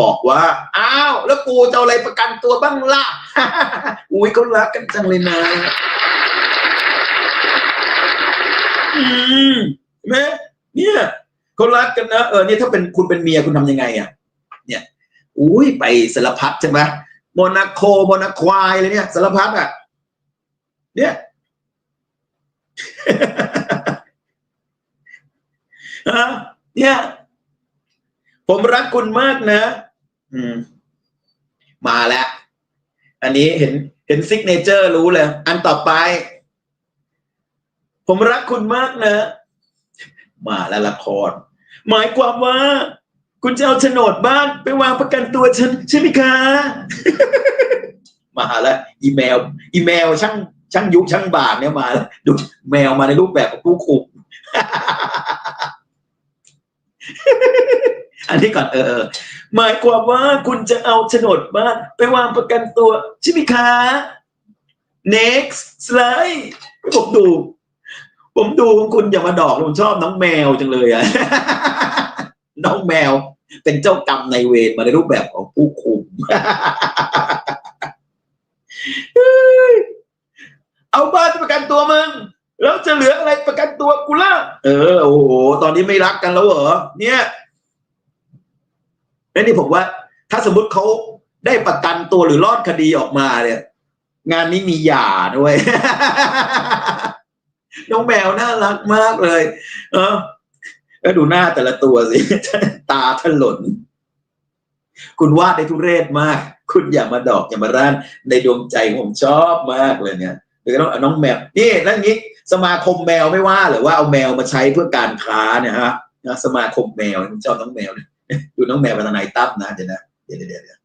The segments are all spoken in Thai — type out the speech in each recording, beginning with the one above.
บอกว่า อ้าว แล้วกูจะเอาอะไรประกันตัวบ้างล่ะ อุ้ยเขารักกันจังเลยนะอืมเห็นไหมเนี่ยเขารักกันนะเออเนี่ยถ้าเป็นคุณเป็นเมียคุณทำยังไงอะ เนี่ย อุ้ยไปสารพัดใช่ไหมโมนาโคโมนาควายเลยเนี่ยสารพัดอะ เนี่ยฮะเนี่ย ผมรักคุณมากนะ อืม มาแล้ว อันนี้เห็นเห็นซิกเนเจอร์รู้เลย อันต่อไป ผมรักคุณมากนะ มาแล้วละคร หมายความว่า คุณจะเอาโฉนดบ้านไปวางประกันตัวฉันใช่ไหมคะ มาแล้วอีเมล อีเมลช่างช่างยุคช่างบาทเนี่ยมาแล้วดูแมวมาในรูปแบบของผู้คุม อันนี้ก่อนเออหมายความว่าคุณจะเอาโฉนดบ้านไปวางประกันตัวใช่ไหมคะ next slide ผมดู ผมดูคุณอย่ามาดอกผมชอบน้องแมวจังเลยอะน้องแมวเป็นเจ้ากรรมในเวรมาในรูปแบบของผู้คุม เอาบ้านไปประกันตัวมึงแล้วจะเหลืออะไรประกันตัวกูล่ะเออโอ้โหตอนนี้ไม่รักกันแล้วเหรอเนี่ย แล้วนี่ผมว่า ถ้าสมมติเขาได้ประกันตัวหรือรอดคดีออกมาเนี่ย งานนี้มีหย่าด้วย น้องแมวน่ารักมากเลย เออแล้วดูหน้าแต่ละตัวสิ ตาถลน คุณวาดได้ทุเรศมาก คุณอย่ามาดอกอย่ามาร้าน ในดวงใจผมชอบมากเลยเนี่ยหรือต้องเอาน้องแมว นี่แล้วอย่างนี้สมาคมแมวไม่ว่าหรือว่าเอาแมวมาใช้เพื่อการค้าเนี่ยฮะนะสมาคมแมวผมชอบน้องแมวเนี่ย ดูน้องแมวเป็นทนายตั้มนะเดี๋ยวนะเดี๋ยวเดี๋ยวเดี๋ยว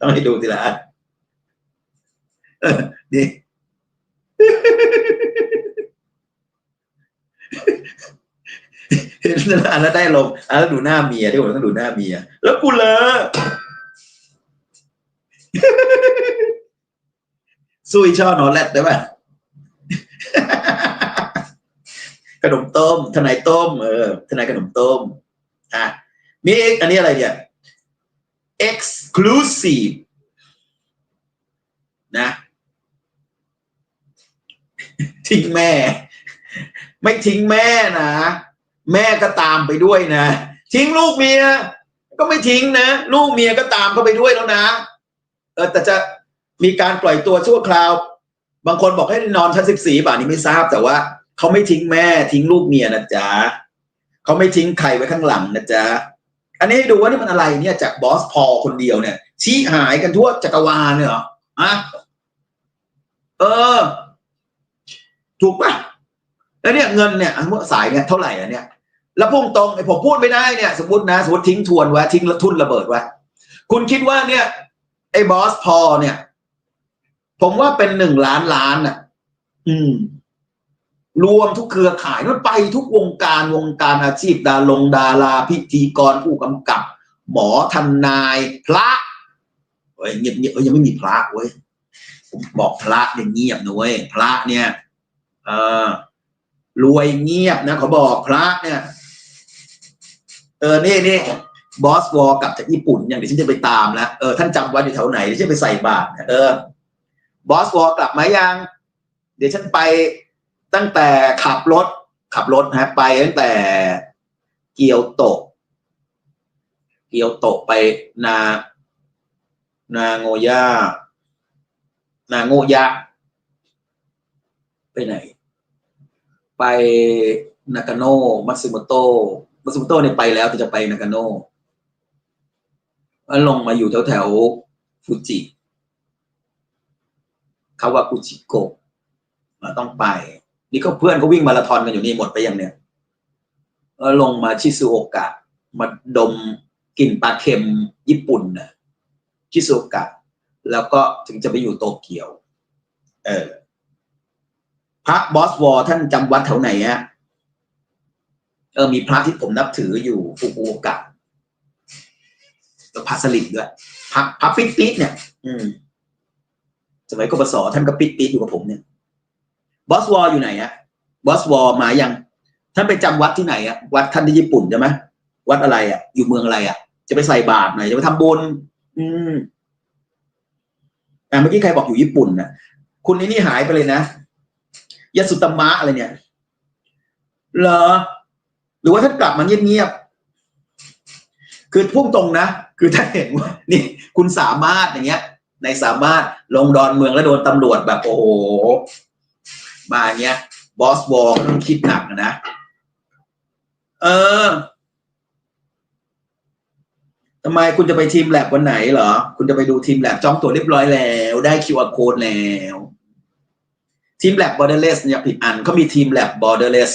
ต้องให้ดูทีละอันนี่เห็นแล้วอันแล้วได้ลมอันแล้วดูหน้าเมียที่ผมต้องดูหน้าเมีย แล้วกูเลยซุยช่อนอนแรดได้ป่ะขนมต้ม ทนายต้ม เออ ทนายขนมต้ม อะมีอันนี้อะไรเนี่ย exclusive นะทิ้งแม่ ไม่ทิ้งแม่นะ แม่ก็ตามไปด้วยนะ ทิ้งลูกเมีย ก็ไม่ทิ้งนะ ลูกเมียก็ตามเข้าไปด้วยแล้วนะ เออแต่จะมีการปล่อยตัวชั่วคราว บางคนบอกให้นอนชั้นสิบสี่บาทนี้ไม่ทราบแต่ว่าเขาไม่ทิ้งแม่ทิ้งลูกเมียนะจ๊ะ เขาไม่ทิ้งใครไว้ข้างหลังนะจ๊ะ อันนี้ดูว่านี่มันอะไรเนี่ยจากบอสพอคนเดียวเนี่ย ชี้หายกันทั่วจักรวาลเนี่ยเหรออะเออ ถูกปะแล้วเนี่ยเงินเนี่ยอันว่าสายเนี่ยเท่าไหร่อะเนี่ย แล้วพุ่งตรงไอ้ผมพูดไม่ได้เนี่ย สมมตินะสมมติทิ้งทวนไว้ทิ้งทุนระเบิดไว้คุณคิดว่าเนี่ย ไอ้บอสพอเนี่ย ผมว่าเป็นหนึ่งล้านล้านอะ อืม รวมทุกเครือข่ายมันไปทุกวงการวงการอาชีพดาลงดาราพิธีกรผู้กำกับ หมอทนายพระเฮ้ยเงียบเงียบเอ้ยยังไม่มีพระเว้ยผมบอกพระเนี่ยเงียบนะเว้ยพระเนี่ยเออรวยเงียบนะเขาบอกพระเนี่ยเออนี่นี่บอสวอลกลับจากญี่ปุ่นอย่างเดี๋ยวฉันจะไปตามแล้วเออท่านจำวัดอยู่แถวไหนเดี๋ยวฉันไปใส่บาตรเนี่ยเออบอสวอลกลับมายัง เดี๋ยวฉันไป ตั้งแต่ขับรถขับรถนะไปตั้งแต่เกียวโตะเกียวโตะไปนา นาโงย่านาโงยะ ไปไหน ไปนากาโนะมัตสึโมโตะมัตสึโมโตะเนี่ยไปแล้วแต่จะไปนากาโนะแล้วลงมาอยู่แถวแถวฟูจิคาวากุจิโกะต้องไป นี่ก็เพื่อนเขาวิ่งมาราธอนกันอยู่นี่หมดไปยังเนี่ยแล้วลงมาชิซูโอกะ มาดมกลิ่นปลาเค็มญี่ปุ่นนะชิซูโอกะ แล้วก็ถึงจะไปอยู่โตเกียว เออพระบอสวอร์ท่านจำวัดแถวไหนฮะเออมีพระที่ผมนับถืออยู่ฟุกุโอกะแล้วพระสลิดด้วยพระพระปิ๊ดปิ๊ดเนี่ย อืม สมัยกบศท่านก็ปิดปิดอยู่กับผมเนี่ย บอสวอลอยู่ไหนอะบอสวอลมายังท่านไปจำวัดที่ไหนอะวัดท่านที่ญี่ปุ่นใช่ไหมวัดอะไรอะอยู่เมืองอะไรอะจะไปใส่บาตรหน่อยจะไปทำบุญอืมอ่าเมื่อกี้ใครบอกอยู่ญี่ปุ่นนะคุณนี่นี่หายไปเลยนะยาสุตมะอะไรเนี่ยเหรอหรือว่าท่านกลับมาเงียบๆคือพุ่งตรงนะคือถ้าเห็นว่านี่คุณสามารถอย่างเงี้ยในสามารถลงดอนเมืองแล้วโดนตำรวจแบบโอ้โห มาเงี้ยบอสวอลต้องคิดหนักนะ เออทำไมคุณจะไปทีมแลบวันไหนเหรอ คุณจะไปดูทีมแลบจองตั๋วเรียบร้อยแล้ว ได้ QR code แล้ว ทีมแลบ borderless เนี่ยผิดอันเขามีทีมแลบ borderless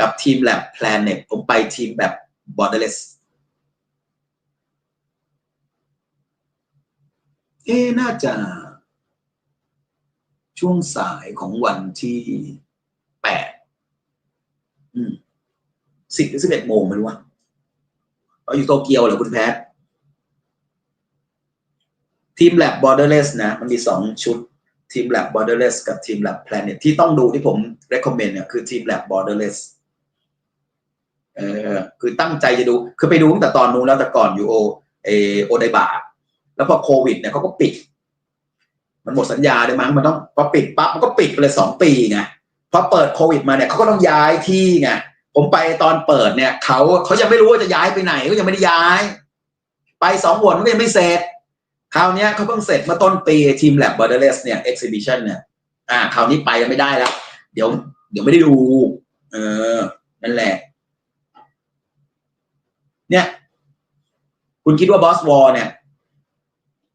กับทีมแลบ planet ผมไปทีมแบบ borderless เอ๊ะน่าจะ ช่วงสายของวันที่แปดสิบหรือสิบเอ็ดโมงไม่รู้ว่าเอาอยู่โตเกียวเหรอคุณแพททีม Lab Borderless นะ มันมีสองชุดทีม Lab Borderless กับทีม Lab Planet ที่ต้องดูที่ผม recommend เนี่ยคือทีม Lab Borderless เออคือตั้งใจจะดู คือไปดูตั้งแต่ตอนนู้นแล้วแต่ก่อนอยู่โอเอโอไดบาแล้วพอโควิดเนี่ยเขาก็ปิด มันหมดสัญญาเลยมั้งมันต้องพอปิดปั๊บมันก็ปิดไปเลยสองปีไงพอเปิดโควิดมาเนี่ยเขาก็ต้องย้ายที่ไงผมไปตอนเปิดเนี่ยเขาเขายังไม่รู้ว่าจะย้ายไปไหนก็ยังไม่ได้ย้าย ไปสองวนมันก็ยังไม่เสร็จคราวนี้เขาเพิ่งเสร็จมื่อต้นปีทีม Lab Borderless เนี่ย exhibition เนี่ยอ่าคราวนี้ไปยังไม่ได้แล้ว เดี๋ยว เดี๋ยวไม่ได้ดู เออ นั่นแหละ เนี่ย คุณคิดว่าบอสวอลเนี่ย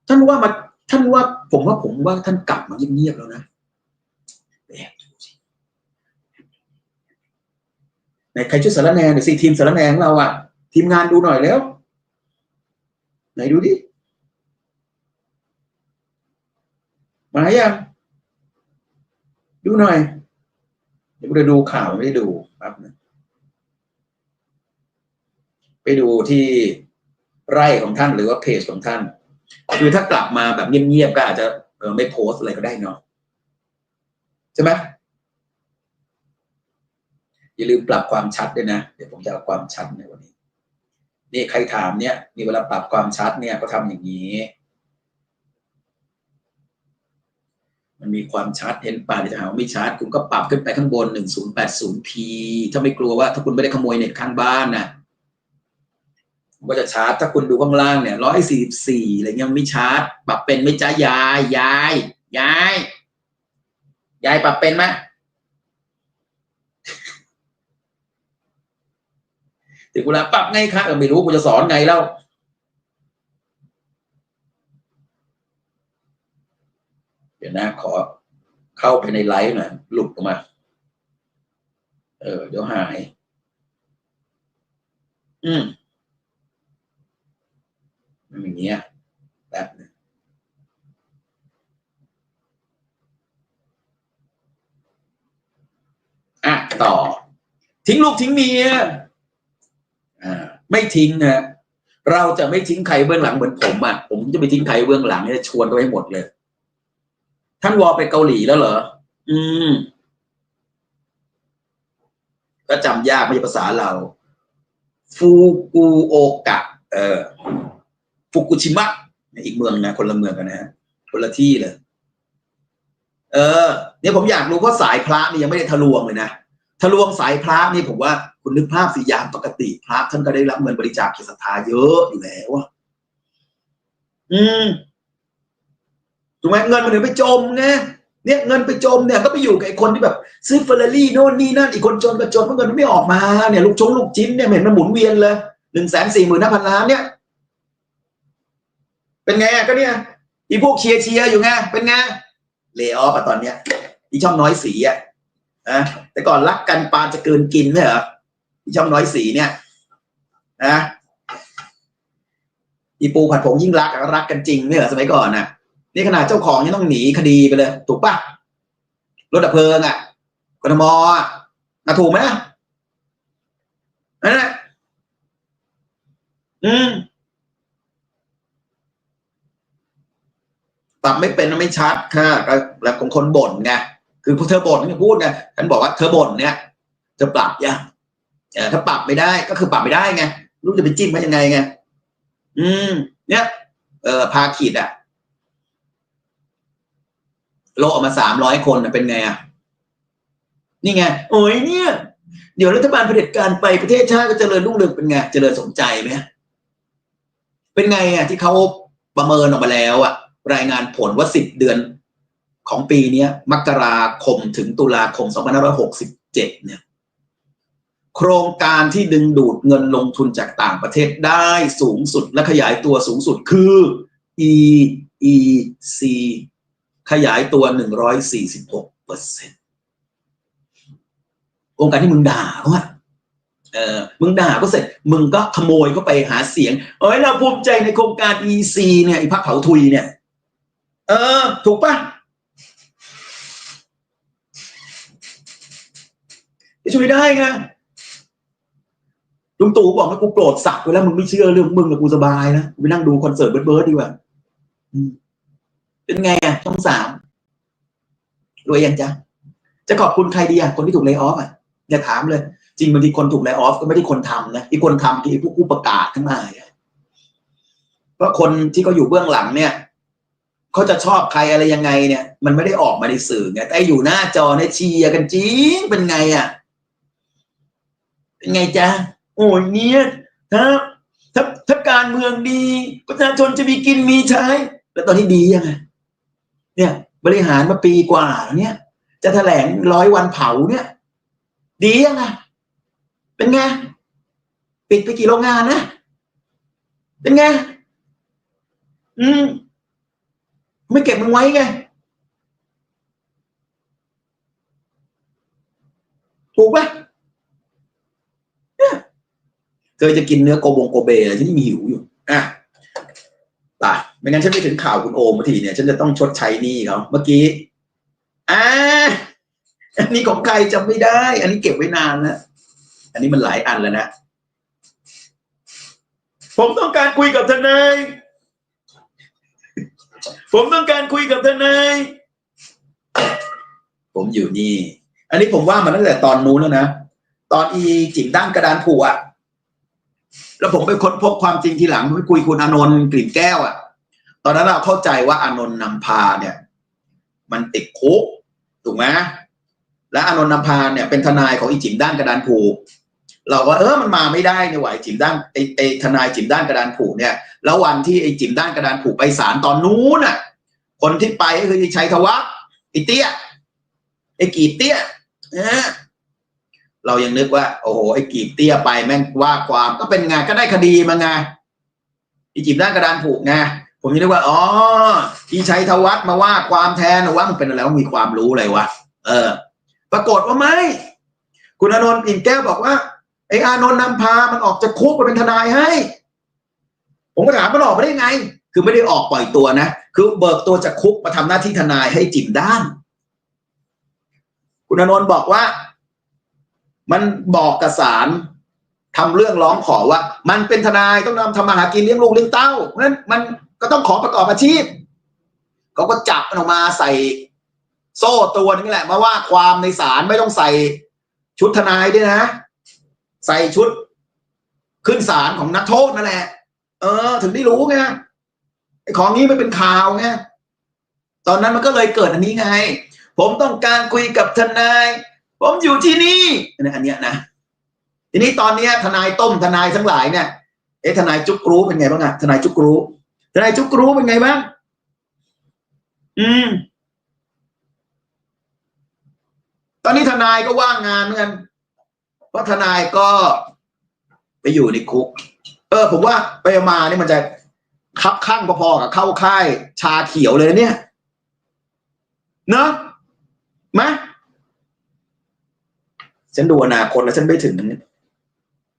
ท่านว่ามาท่านว่า ผมว่าผมว่าท่านกลับมาเงียบๆแล้วนะแอบดูสิไหนใครช่วยสารแนหน่อยสิทีมสารแนของเราอะทีมงานดูหน่อยแล้ว ไหนดูดิมายังดูหน่อย เดี๋ยวกูจะดูข่าวไม่ได้ดูครับนะไปดูที่ไร่ของท่านหรือว่าเพจของท่าน คือถ้ากลับมาแบบเงียบๆก็อาจจะเออไม่โพสอะไรก็ได้เนาะใช่ไหมอย่าลืมปรับความชัดด้วยนะ เดี๋ยวผมจะเอาความชัดในวันนี้ นี่ใครถามเนี่ยมีเวลาปรับความชัดเนี่ยก็ทำอย่างนี้ มันมีความชัดเห็นป่ะเดี๋ยวจะหาว่าไม่ชัดคุณก็ปรับขึ้นไปข้างบน 1080p ถ้าไม่กลัวว่าถ้าคุณไม่ได้ขโมยเน็ตข้างบ้านนะมัน ก็จะชาร์จถ้าคุณดูข้างล่างเนี่ย144อะไรเงี้ยไม่ชาร์จปรับเป็นไม่จ้ายายยายยายยายปรับเป็นไหมถึงเวลาปรับไงคะเออไม่รู้กูจะสอนไงแล้วเดี๋ยวนะขอเข้าไปในไลฟ์หน่อยหลุดออกมา เออ เดี๋ยวหาย อืม อย่างเงี้ยแป๊บนึงอะต่อ ทิ้งลูกทิ้งเมียอ่าไม่ทิ้งนะเราจะไม่ทิ้งใครเบื้องหลังเหมือนผมอะผมจะไปทิ้งใครเบื้องหลังเนี่ยชวนเขาให้หมดเลย ท่านวอไปเกาหลีแล้วเหรออืมก็จำยากไม่ใช่ภาษาเรา ฟูกุโอกะ เออ ฟุกุชิมะอีกเมืองนะคนละเมืองกันนะฮะคนละที่เลยเออ เนี่ยผมอยากรู้เพราะสายพระนี่ยังไม่ได้ทะลวงเลยนะทะลวงสายพระนี่ผมว่าคุณนึกภาพสียามปกติพระท่านก็ได้รับเงินบริจาคจากศรัทธาเยอะอยู่แล้วอะอืมถูกไหมเงินมันถึงไปจมไงเนี่ยเงินไปจมเนี่ยก็ไปอยู่กับไอ้คนที่แบบ ซื้อเฟอร์รารี่โน่นนี่นั่นอีกคนจนก็จนเพราะเงินมันไม่ออกมาเนี่ยลูกชงลูกจิ้นเนี่ยเห็นมันหมุนเวียนเลยหนึ่งแสนสี่หมื่นห้าพันล้านเนี่ย เป็นไงก็เนี่ยอีพวกเชียร์เชียร์อยู่ไงเป็นไงเลออฟอะตอนเนี้ยอีช่องน้อยสีอะนะแต่ก่อนรักกันปานจะเกินกินไม่เหรออีช่องน้อยสีเนี่ยนะอีปูผัดผงยิ่งรักรักกันจริงไม่เหรอสมัยก่อนน่ะนี่ขนาดเจ้าของยังต้องหนีคดีไปเลย ถูกปะรถดับเพลิงอะกทมอะถูกไหมนั่นแหละอืม ปรับไม่เป็นไม่ชัดค่ะก็แบบของคนบ่นไงคือพอเธอบ่นพูดไงฉันบอกว่าเธอบ่นเนี่ยจะปรับยังถ้าปรับไม่ได้ก็คือปรับไม่ได้ไงรู้จะไปจิ้มมันยังไงไงอืม เนี่ย เออพาขีดอะโลออกมาสามร้อยคนเป็นไงอะนี่ไง โอ้ยเนี่ย เดี๋ยวรัฐบาลเผด็จการไปประเทศชาติก็เจริญรุ่งเรืองเป็นไงเจริญสมใจไหมเป็นไงอะที่เขาประเมินออกมาแล้วอะ รายงานผลว่าสิบเดือนของปีนี้มกราคมถึงตุลาคม 2567 เนี่ย โครงการที่ดึงดูดเงินลงทุนจากต่างประเทศได้สูงสุดและขยายตัวสูงสุดคือ EEC ขยายตัว 146เปอร์เซ็นต์โครงการที่มึงด่าเขาอะเออมึงด่าก็เสร็จ มึงก็ขโมยเข้าไปหาเสียง เอ้ยเราภูมิใจในโครงการ EC เนี่ยไอ้พักเผาทุยเนี่ย เออ ถูกปะจะช่วยได้ไงลุงตู่บอกว่ากูโกรธสักไปแล้วมึงไม่เชื่อเรื่องมึงแล้วกูสบายนะไปนั่งดูคอนเสิร์ตเบิร์ดเบิร์ดดีกว่าเป็นไงอะช่องสามรวยยังจ๊ะจะขอบคุณใครดีอะคนที่ถูกเล y o อ f อะอย่าถามเลย จริงบางทีคนถูกเล y o อ f ก็ไม่ได้คนทำนะอีกคนทำคือไอ้พวกผู้ประกาศทั้งหลายเพราะคนที่เขาอยู่เบื้องหลังเนี่ย เขาจะชอบใครอะไรยังไงเนี่ย มันไม่ได้ออกมาในสื่อไงแต่อยู่หน้าจอเนี่ยเชียร์กันจริงเป็นไงอะเป็นไงจ๊ะโอ้ยเนี่ยถ้าถ้าถ้าการเมืองดี ประชาชนจะมีกินมีใช้ แล้วตอนนี้ดียังไงเนี่ย บริหารมาปีกว่าแล้วเนี่ย จะแถลงร้อยวันเผาเนี่ย ดียังไงเป็นไงปิดไปกี่โรงงานนะ เป็นไงอืม ไม่เก็บมันไว้ไง ถูกปะเคยจะกินเนื้อโกบงโกเบอะไรฉันยังหิวอยู่ อะตายไม่งั้นฉันไม่ถึงข่าวคุณโอมมาทีเนี่ย ฉันจะต้องชดใช้หนี้เขาเมื่อกี้ อ่า อันนี้ของใครจำไม่ได้ อันนี้เก็บไว้นานแล้วอันนี้มันหลายอันแล้วนะ ผมต้องการคุยกับทนาย ผมต้องการคุยกับทนายผมอยู่นี่ อันนี้ผมว่ามาตั้งแต่ตอนนู้นแล้วนะ ตอนอีจิ๋มด้านกระดานผูอะแล้วผมไปค้นพบความจริงทีหลังไปคุยคุณอนนท์กลิ่นแก้วอะตอนนั้นเราเข้าใจว่าอนนท์นำพาเนี่ย มันติดคุกถูกไหมและอนนท์นำพาเนี่ยเป็นทนายของอีจิ๋มด้านกระดานผู เราก็เออมันมาไม่ได้เนี่ยไหวจิมด้านไอไอทนายจิมด้านกระดานผูกเนี่ย แล้ววันที่ไอจิมด้านกระดานผูกไปศาลตอนนู้นน่ะ คนที่ไปก็คือไอ้ชัยธวัฒน์ไอเตี้ยไอกีเตี้ยนะเรายังนึกว่า โอ้โหไอ้กีเตี้ยไปแม่งว่าความก็เป็นไงก็ได้คดีมาไงไอจีบด้านกระดานผูกไงผมยังนึกว่าอ๋อที่ชัยธวัฒน์มาว่าความแทนว่ามันเป็นอะไรว่ามีความรู้อะไรวะเออ ปรากฏว่าไม่คุณอนนท์กลิ่นแก้วบอกว่า ไอ้อานนท์นำพา มันออกจากคุกมาเป็นทนายให้ ผมก็ถามมันออกมาได้ไง คือไม่ได้ออกปล่อยตัวนะ คือเบิกตัวจากคุกมาทำหน้าที่ทนายให้จิมด้าน คุณอานนท์บอกว่า มันบอกกับศาลทำเรื่องร้องขอว่า มันเป็นทนายต้องนำทำมาหากินเลี้ยงลูกเลี้ยงเต้าเพราะนั้นมันก็ต้องขอประกอบอาชีพเขาก็จับมันออกมาใส่โซ่ตัวนี่แหละ มาว่าความในศาลไม่ต้องใส่ชุดทนายด้วยนะ ใส่ชุด ขึ้นศาลของนักโทษนั่นแหละ เออ ถึงได้รู้ไงไอ้ของนี้ไม่เป็นข่าวไงตอนนั้นมันก็เลยเกิดอันนี้ไง ผมต้องการคุยกับทนาย ผมอยู่ที่นี่นอันเนี้ยนะทีนี้ตอนเนี้ยทนายต้มทนายทั้งหลายเนี่ยเอ๊ะทนายจุกรู้เป็นไงบ้างอะทนายจุกรู้ทนายจุกรู้เป็นไงบ้างอืม ตอนนี้ทนายก็ว่างงานเหมือนกัน เพราะทนายก็ไปอยู่ในคุก เออ ผมว่าไปมานี่มันจะคับข้างพอๆกับเข้าค่ายชาเขียวเลยเนี่ย เนอะไหมฉันดูอนาคตแล้วฉันไม่ถึง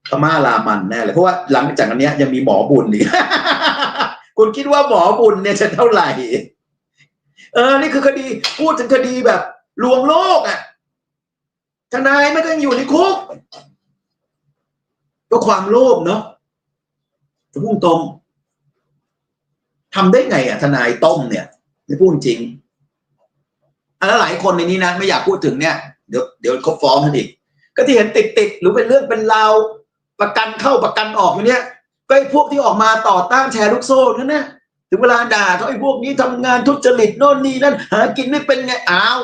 พม่าลามันแน่เลยเพราะว่าหลังจากอันเนี้ยยังมีหมอบุญอีกคุณคิดว่าหมอบุญเนี่ยจะเท่าไหร่ เออ นี่คือคดีพูดถึงคดีแบบลวงโลกอะ ทนายไม่ต้องอยู่ในคุกก็ความโลภเนาะจะพูดตรงทำได้ไงอะทนายต้มเนี่ยไม่พูดจริงอะแล้วหลายคนในนี้นะไม่อยากพูดถึงเนี่ยเดี๋ยวเดี๋ยวเขาฟ้องกันอีก ก็ที่เห็นติดติดหรือเป็นเรื่องเป็นราวประกันเข้าประกันออกอยู่เนี่ยก็ไอ้พวกที่ออกมาต่อต้านแชร์ลูกโซ่นั่นนะถึงเวลาด่าเขาไอ้พวกนี้ทำงานทุจริตโน่นนี่นั่นหากินไม่เป็นไงอ้าว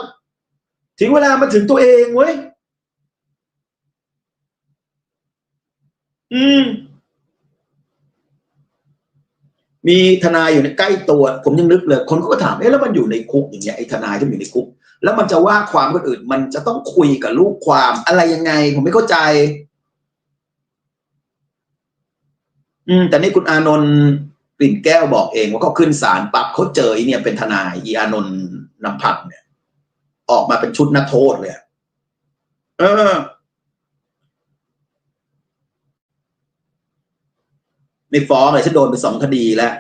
ถึงเวลามาถึงตัวเองเว้ย อืม มีทนายอยู่ในใกล้ตัว ผมยังนึกเลย คนก็ถามเอ๊ะแล้วมันอยู่ในคุกอย่างเงี้ยไอ้ทนายที่อยู่ในคุก แล้วมันจะว่าความคนอื่น มันจะต้องคุยกับลูกความอะไรยังไง ผมไม่เข้าใจ อืม แต่นี่คุณอานนท์กลิ่นแก้วบอกเองว่าเขาขึ้นศาลปั๊บเขาเจอไอเนี่ยเป็นทนายอีอานนท์นำพักเนี่ย ออกมาเป็นชุดนักโทษเลย เออ ไม่ฟ้องเลยฉันโดนไปสองคดีแล้ว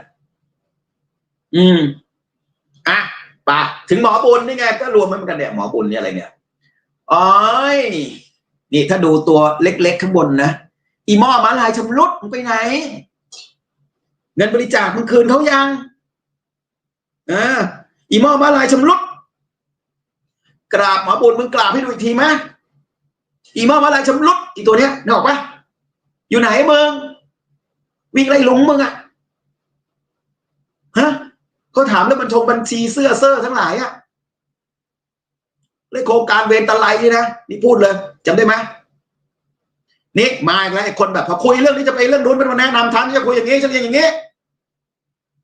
อืมอะปะถึงหมอบุญนี่ไง ก็รวมไว้เหมือนกันเนี่ยหมอบุญเนี่ยอะไรเนี่ยอ๋อยนี่ถ้าดูตัวเล็กๆข้างบนนะอีหม้อมาลายชำรุดมึงไปไหน เงินบริจาคมึงคืนเขายังอ่าอีหม้อมาลายชำรุดกราบหมอบุญมึงกราบให้ดูอีกทีไหมอีหม้อมาลายชำรุดอีตัวเนี้ยนึกออกปะอยู่ไหนมึง วิ่งไล่ลุงมึงอะฮะเขาถามเรื่องบัญชงบัญชีเสื้อเซอร์ทั้งหลายอะเรื่องโครงการเวรตะไลนี่นะนี่พูดเลยจำได้ไหมนี่มาอีกแล้วไอ้คนแบบพอคุยเรื่องนี้จะไปเรื่องนู้นเป็นมาแนะนำทันจะคุยอย่างนี้ฉันอย่างนี้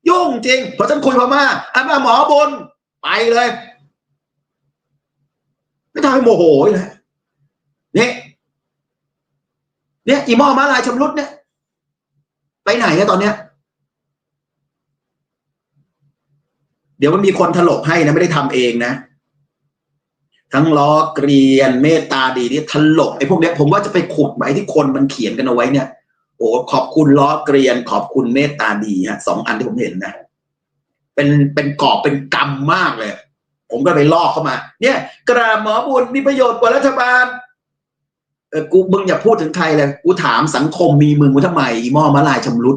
ยุ่งจริงพอฉันคุยพม่าอันมาหมอบนไปเลยไม่ทำให้โมโหเลยนี่เนี่ยอีหมอมาลายชำรุดเนี่ย ไปไหนอะตอนเนี้ย เดี๋ยวมันมีคนถลกให้นะ ไม่ได้ทำเองนะ ทั้งล้อเกรียนเมตตาดีนี่ถลกไอ้พวกเนี้ยผมว่าจะไปขุดไว้ที่คนมันเขียนกันเอาไว้เนี่ยโอ้ขอบคุณล้อเกรียน ขอบคุณเมตตาดีฮะสองอันที่ผมเห็นนะ เป็นเป็นกอบเป็นกรรมมากเลย ผมก็ไปลอกเข้ามา เนี่ย กราบหมอบุญมีประโยชน์กว่ารัฐบาล ออกูมึงอย่าพูดถึงใครเลยกูถามสังคมมีมึงกูทำไมอีหม้อมาลายชำรุด